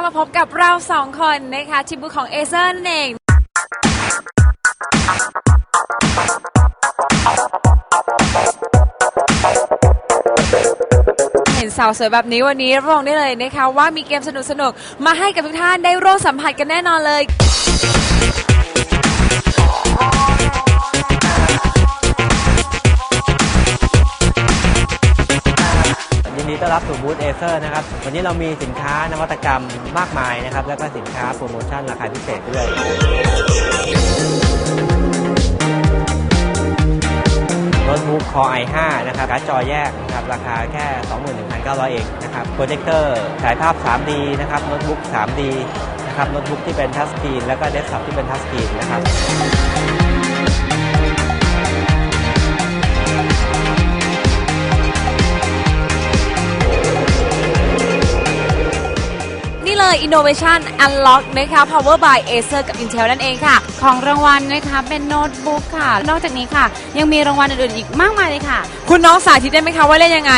ก็มาพบกับเราสองคนนะคะที่บูธของเอเซอร์นั่นเองเห็นสาวสวยแบบนี้วันนี้รับรองได้เลยนะคะ ว่ามีเกมสนุกๆมาให้กับทุกท่านได้ร่วมสัมผัสกันแน่นอนเลย ยินดีต้อนรับสู่บูธเอเซอร์นะครับวันนี้เรามีสินค้านวัตกรรมมากมายนะครับ แล้วก็สินค้าโปรโมชั่นราคาพิเศษด้วยโน้ตบุ๊ก Core i5 นะครับการ์ดจอแยกนะครับราคาแค่ 21,900 เองนะครับโปรเจคเตอร์ฉายภาพ 3D นะครับโน้ตบุ๊ก 3D นะครับโน้ตบุ๊กที่เป็นทัชสกรีนแล้วก็เดสก์ท็อปที่เป็นทัชสกรีนนะครับ Innovation Unlock นะคะ Power by Acer กับ Intel นั่นเองค่ะ ของรางวัลนะคะเป็นโน้ตบุ๊กค่ะ นอกจากนี้ค่ะ ยังมีรางวัลอื่นๆอีกมากมายเลยค่ะ คุณน้องสาธิตได้ไหมคะว่าเล่นยังไง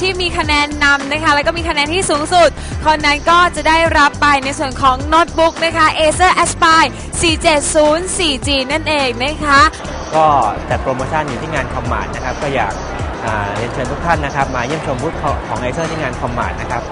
ที่มีคะแนนนำนะคะ แล้วก็มีคะแนนที่สูงสุด คนนั้นก็จะได้รับไปในส่วนของโน้ตบุ๊กนะคะ Acer Aspire 470 4G นั่นเองนะคะก็จัดโปรโมชั่นอยู่ที่งานคอมมานด์นะครับ ก็อยากเรียนเชิญทุกท่านนะครับ มาเยี่ยมชมบูธของไอเซอร์ที่งานคอมมานด์นะครับ